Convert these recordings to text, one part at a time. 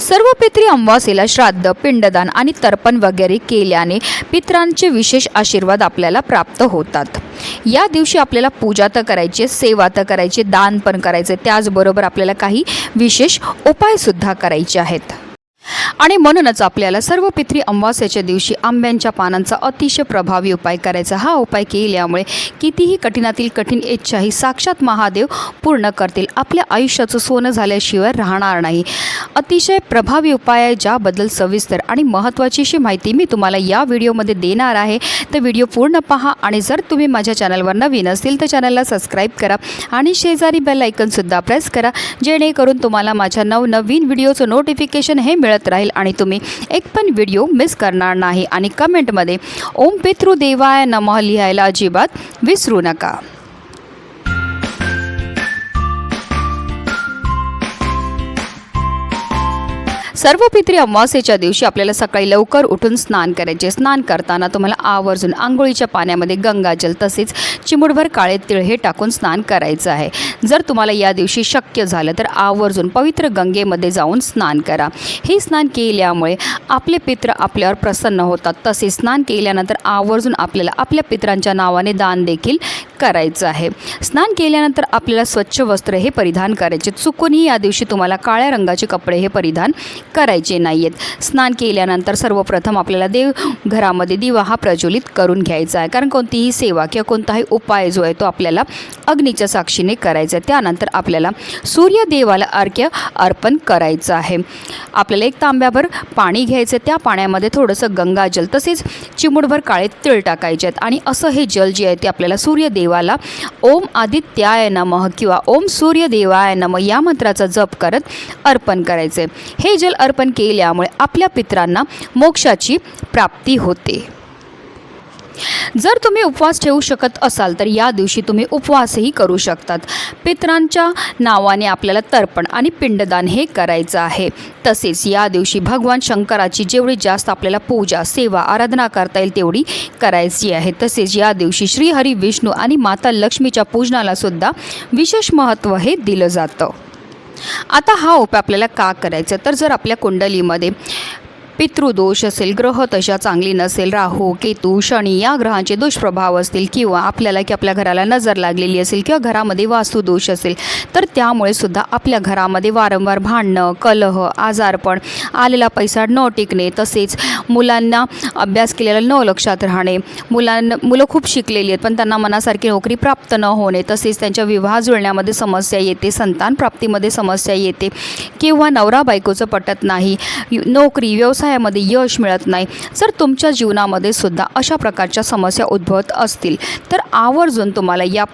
सर्व पित्री अमावासेला श्राद्ध पिंडदान आणि तर्पण वगैरे केल्याने पित्रांचे विशेष आशीर्वाद आपल्याला प्राप्त होतात. या दिवशी आपल्याला पूजा तर करायची सेवा तर करायची दान पण करायचे त्याचबरोबर आपल्याला काही विशेष उपायसुद्धा करायचे आहेत. आणि म्हणूनच आपल्याला सर्व पित्री अमावास्याच्या दिवशी आंब्यांच्या पानांचा अतिशय प्रभावी उपाय करायचा हा उपाय केल्यामुळे कितीही कठीणातील कठीण इच्छाही साक्षात महादेव पूर्ण करतील. आपल्या आयुष्याचं सोनं झाल्याशिवाय राहणार नाही. अतिशय प्रभावी उपाय आहे ज्याबद्दल सविस्तर आणि महत्त्वाची अशी माहिती मी तुम्हाला या व्हिडिओमध्ये देणार आहे. तर व्हिडिओ पूर्ण पहा आणि जर तुम्ही माझ्या चॅनलवर नवीन असतील तर चॅनलला सबस्क्राईब करा आणि शेजारी बेल ऐकनसुद्धा प्रेस करा जेणेकरून तुम्हाला माझ्या नवनवीन व्हिडिओचं नोटिफिकेशन हे मिळत राहील आणि तुम्ही एक पण व्हिडिओ मिस करणार नाही. आणि कमेंटमध्ये ओम पितृदेवाय नमः लिहायला अजिबात विसरू नका. सर्व पित्री अमावास्येच्या दिवशी आपल्याला सकाळी लवकर उठून स्नान करायचे. स्नान करताना तुम्हाला आवर्जून आंघोळीच्या पाण्यामध्ये गंगाजल तसेच चिमुडभर काळे तिळ हे टाकून स्नान करायचं आहे. जर तुम्हाला या दिवशी शक्य झालं तर आवर्जून पवित्र गंगेमध्ये जाऊन स्नान करा. हे स्नान केल्यामुळे आपले पित्र आपल्यावर प्रसन्न होतात. तसे स्नान केल्यानंतर आवर्जून आपल्याला आपल्या पित्रांच्या नावाने दान देखील करायचं आहे. स्नान केल्यानंतर आपल्याला स्वच्छ वस्त्र हे परिधान करायचे. चुकूनही या दिवशी तुम्हाला काळ्या रंगाचे कपडे हे परिधान करायचे नाही आहेत स्नान केल्यानंतर सर्वप्रथम आपल्याला देव घरामध्ये दिवा हा प्रज्वलित करून घ्यायचा आहे. कारण कोणतीही सेवा किंवा कोणताही उपाय जो आहे तो आपल्याला अग्नीच्या साक्षीने करायचा आहे. त्यानंतर आपल्याला सूर्यदेवाला अर्घ्य अर्पण करायचं आहे. आपल्याला एक तांब्याभर पाणी घ्यायचं त्या पाण्यामध्ये थोडंसं गंगाजल तसेच चिमुडभर काळे तिळ टाकायचे आहेत. आणि असं हे जल जे आहे ते आपल्याला सूर्यदेवाला ओम आदित्याय नमः किंवा ओम सूर्यदेवाय नमः या मंत्राचा जप करत अर्पण करायचे हे जल अर्पण केल्यामुळे आपल्या पित्रांना मोक्षाची प्राप्ती होते. जर तुम्ही उपवास ठेवू शकत असाल तर या दिवशी तुम्ही उपवासही करू शकतात. पित्रांच्या नावाने आपल्याला तर्पण आणि पिंडदान हे करायचं आहे. तसेच या दिवशी भगवान शंकराची जेवढी जास्त आपल्याला पूजा सेवा आराधना करता येईल तेवढी करायची आहे. तसेच या दिवशी श्रीहरी विष्णू आणि माता लक्ष्मीच्या पूजनाला सुद्धा विशेष महत्त्व हे दिलं जातं. आता हा उपाय आपल्याला का करायचा? तर जर आपल्या कुंडलीमध्ये पितृदोष असेल ग्रह तशा चांगली नसेल राहू केतू शनी या ग्रहांचे दुष्प्रभाव असतील किंवा आपल्याला की आपल्या घराला नजर लागलेली असेल किंवा घरामध्ये वास्तुदोष असेल तर त्यामुळे सुद्धा आपल्या घरामध्ये वारंवार भांडणं कलह आजारपण आलेला पैसा न टिकणे तसेच मुलांना अभ्यास केलेला न लक्षात राहणे मुलांना मुलं खूप शिकलेली आहेत पण त्यांना मनासारखी नोकरी प्राप्त न होणे तसेच त्यांच्या विवाह जुळण्यामध्ये समस्या येते संतान प्राप्तीमध्ये समस्या येते किंवा नवरा बायकोचं पटत नाही नोकरी व्यवसाय व्यवसायामध्ये यश मिळत नाही जर तुमच्या जीवनामध्ये सुद्धा अशा प्रकारच्या समस्या उद्भवत असतील तर आवर्जून तुम्हाला या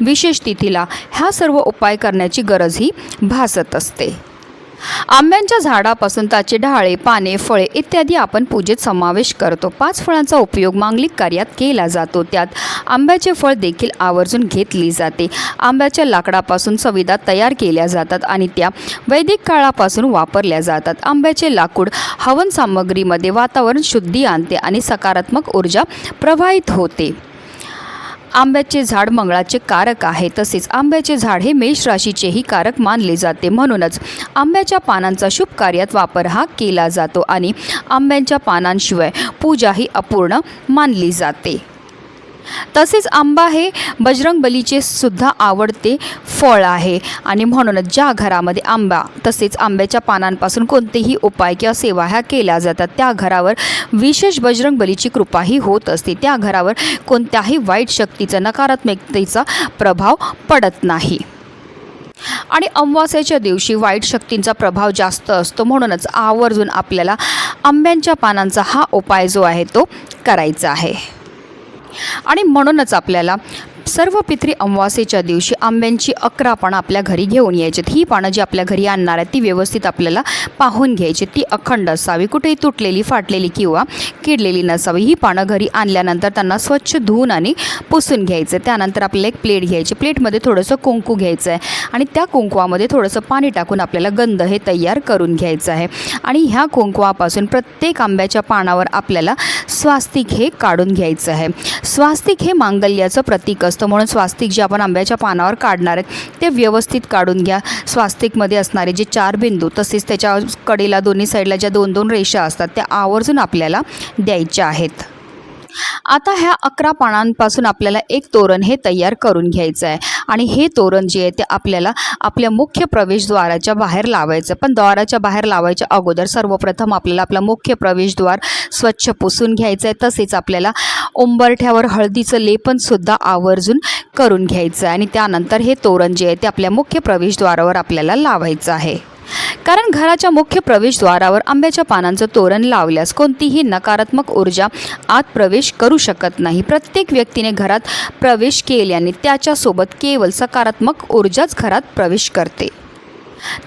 विशेष तिथीला ह्या सर्व उपाय करण्याची गरजही भासत असते. आंब्यांच्या झाडापासून त्याचे ढाळे पाने फळे इत्यादी आपण पूजेत समावेश करतो. पाच फळांचा उपयोग मांगलिक कार्यात केला जातो. त्यात आंब्याचे फळ देखील आवर्जून घेतली जाते. आंब्याच्या लाकडापासून संविधा तयार केल्या जातात आणि त्या वैदिक काळापासून वापरल्या जातात. आंब्याचे लाकूड हवन सामग्रीमध्ये वातावरण शुद्धी आणते आणि सकारात्मक ऊर्जा प्रवाहित होते. आंब्याचे झाड मंगळाचे कारक आहे. तसेच आंब्याचे झाड हे मेष राशीचेही कारक मानले जाते. म्हणूनच आंब्याच्या पानांचा शुभ कार्यात वापर हा केला जातो आणि आंब्यांच्या पानांशिवाय पूजा ही अपूर्ण मानली जाते. तसेच आंबा हे बजरंग बलीचे सुद्धा आवडते फळ आहे. आणि म्हणूनच ज्या घरामध्ये आंबा तसेच आंब्याच्या पानांपासून कोणतेही उपाय किंवा सेवा ह्या केल्या जातात त्या घरावर विशेष बजरंग बलीची कृपाही होत असते. त्या घरावर कोणत्याही वाईट शक्तीचा नकारात्मकतेचा प्रभाव पडत नाही. आणि अमावास्याच्या दिवशी वाईट शक्तींचा प्रभाव जास्त असतो. म्हणूनच आवर्जून आपल्याला आंब्यांच्या पानांचा हा उपाय जो आहे तो करायचा आहे. आणि म्हणूनच आपल्याला सर्व पित्री अमावासेच्या दिवशी आंब्यांची अकरा पानं आपल्या घरी घेऊन यायची ही पानं जी आपल्या घरी आणणार आहेत ती व्यवस्थित आपल्याला पाहून घ्यायची. ती अखंड असावी कुठेही तुटलेली फाटलेली किंवा किडलेली नसावी. ही पानं घरी आणल्यानंतर त्यांना स्वच्छ धुवून आणि पुसून घ्यायचं. त्यानंतर आपल्याला एक प्लेट घ्यायची. प्लेटमध्ये थोडंसं कुंकू घ्यायचं आहे आणि त्या कुंकवामध्ये थोडंसं पाणी टाकून आपल्याला गंध हे तयार करून घ्यायचं आहे. आणि ह्या कुंकवापासून प्रत्येक आंब्याच्या पानावर आपल्याला स्वास्तिक हे काढून घ्यायचं आहे. स्वास्तिक हे मांगल्याचं प्रतीक असतं. म्हणून स्वास्तिक जे आपण आंब्याच्या पानावर काढणार आहेत ते व्यवस्थित काढून घ्या. स्वास्तिकमध्ये असणारे जे चार बिंदू तसेच त्याच्या कडेला दोन्ही साईडला ज्या दोन दोन रेषा असतात त्या आवर्जून आपल्याला द्यायच्या आहेत. आता ह्या अकरा पानांपासून आपल्याला एक तोरण हे तयार करून घ्यायचं आहे आणि हे तोरण जे आहे ते आपल्याला आपल्या मुख्य प्रवेशद्वाराच्या बाहेर लावायचं. पण द्वाराच्या बाहेर लावायच्या अगोदर सर्वप्रथम आपल्याला आपला मुख्य प्रवेशद्वार स्वच्छ पुसून घ्यायचं आहे तसेच आपल्याला उंबरठ्यावर हळदीचं लेपनसुद्धा आवर्जून करून घ्यायचं आहे आणि त्यानंतर हे तोरण जे आहे ते आपल्या मुख्य प्रवेशद्वारावर आपल्याला लावायचं आहे. कारण घराच्या मुख्य प्रवेशद्वारावर आंब्याच्या पानांचं तोरण लावल्यास कोणतीही नकारात्मक ऊर्जा आत प्रवेश करू शकत नाही. प्रत्येक व्यक्तीने घरात प्रवेश केल्याने त्याच्यासोबत केवळ सकारात्मक ऊर्जाच घरात प्रवेश करते.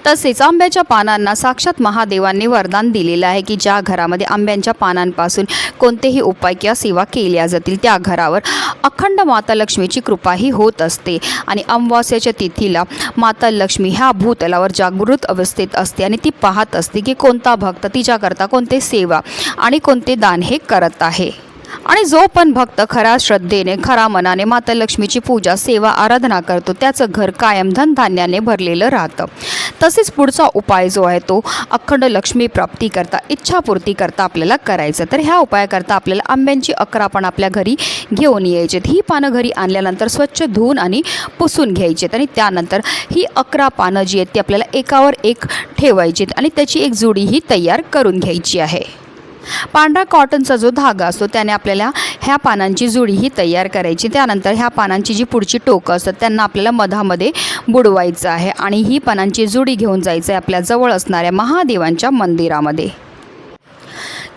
तसेच आंब्याच्या पानांना साक्षात महादेवांनी वरदान दिलेलं आहे की ज्या घरामध्ये आंब्यांच्या पानांपासून कोणतेही उपाय किंवा सेवा केल्या जातील त्या घरावर अखंड माता लक्ष्मीची कृपाही होत असते. आणि अमावास्याच्या तिथीला माता लक्ष्मी ह्या भूतलावर जागृत अवस्थेत असते आणि ती पाहत असते की कोणता भक्त तिच्याकरता कोणते सेवा आणि कोणते दान हे करत आहे. आणि जो पण भक्त खऱ्या श्रद्धेने खरा मनाने माता लक्ष्मीची पूजा सेवा आराधना करतो त्याचं घर कायम धनधान्याने भरलेलं राहतं. तसेच पुढचा उपाय जो आहे तो अखंड लक्ष्मी प्राप्ती करता इच्छापूर्ती करता आपल्याला करायचं. तर ह्या उपायाकरता आपल्याला आंब्यांची अकरा पण आपल्या घरी घेऊन यायचेत. ही पानं घरी आणल्यानंतर स्वच्छ धुवून आणि पुसून घ्यायचेत आणि त्यानंतर ही अकरा पानं जी आहेत ती आपल्याला एकावर एक ठेवायचीत आणि त्याची एक जोडी ही तयार करून घ्यायची आहे. पांढरा कॉटनचा जो धागा असतो त्याने आपल्याला ह्या पानांची जुडी ही तयार करायची. त्यानंतर ह्या पानांची जी पुढची टोकं असतात त्यांना आपल्याला मधामध्ये बुडवायचं आहे. आणि ही पानांची जुडी घेऊन जायचं आहे आपल्या जवळ असणाऱ्या महादेवांच्या मंदिरामध्ये.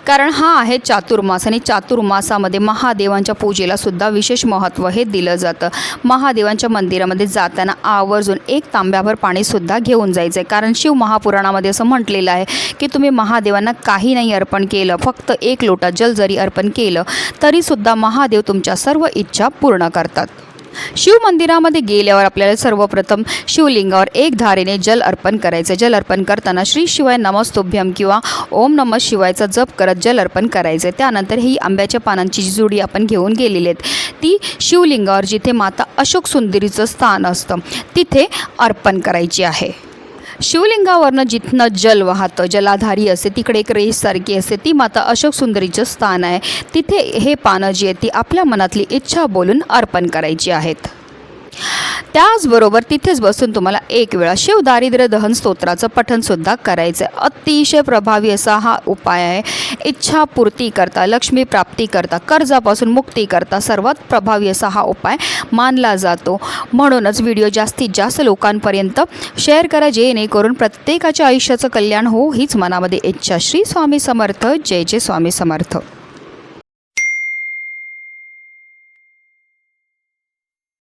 कारण हा आहे चातुर्मास आणि चातुर्मासामध्ये महादेवांच्या पूजेला सुद्धा विशेष महत्त्व हे दिलं जातं. महादेवांच्या मंदिरामध्ये जाताना आवर्जून एक तांब्याभर पाणीसुद्धा घेऊन जायचं आहे कारण शिव महापुराणामध्ये असं म्हटलेलं आहे की तुम्ही महादेवांना काही नाही अर्पण केलं फक्त एक लोटा जल जरी अर्पण केलं तरीसुद्धा महादेव तुमच्या सर्व इच्छा पूर्ण करतात. शिव मंदिरामध्ये गेल्यावर आपल्याला सर्वप्रथम शिवलिंगावर एक धारेने जल अर्पण करायचं. जल अर्पण करताना श्री शिवाय नमस्तोभ्यम किंवा ओम नमः शिवायचा जप करत जल अर्पण करायचं. त्यानंतर ही आंब्याच्या पानांची जी जोडी आपण घेऊन गेलेली आहेत. ती शिवलिंगावर जिथे माता अशोक सुंदरीचं स्थान असतं तिथे अर्पण करायची आहे. शिवलिंगावरनं जिथनं जल वाहतं जलाधारी असते तिकडे एक रेससारखी असते ती माता अशोक सुंदरीचं स्थान आहे. तिथे हे पानं जी आहेत ती आपल्या मनातली इच्छा बोलून अर्पण करायची आहेत. त्याचबरोबर तिथेच बसून तुम्हाला एक वेळा शिव दारिद्र्य दहन स्तोत्राचं पठनसुद्धा करायचं आहे अतिशय प्रभावी असा हा उपाय आहे. इच्छापूर्ती करता लक्ष्मी प्राप्ती करता कर्जापासून मुक्ती करता सर्वात प्रभावी असा हा उपाय मानला जातो. म्हणूनच व्हिडिओ जास्तीत जास्त लोकांपर्यंत शेअर करा जेणेकरून प्रत्येकाच्या आयुष्याचं कल्याण हो हीच मनामध्ये इच्छा. श्री स्वामी समर्थ. जय जय स्वामी समर्थ.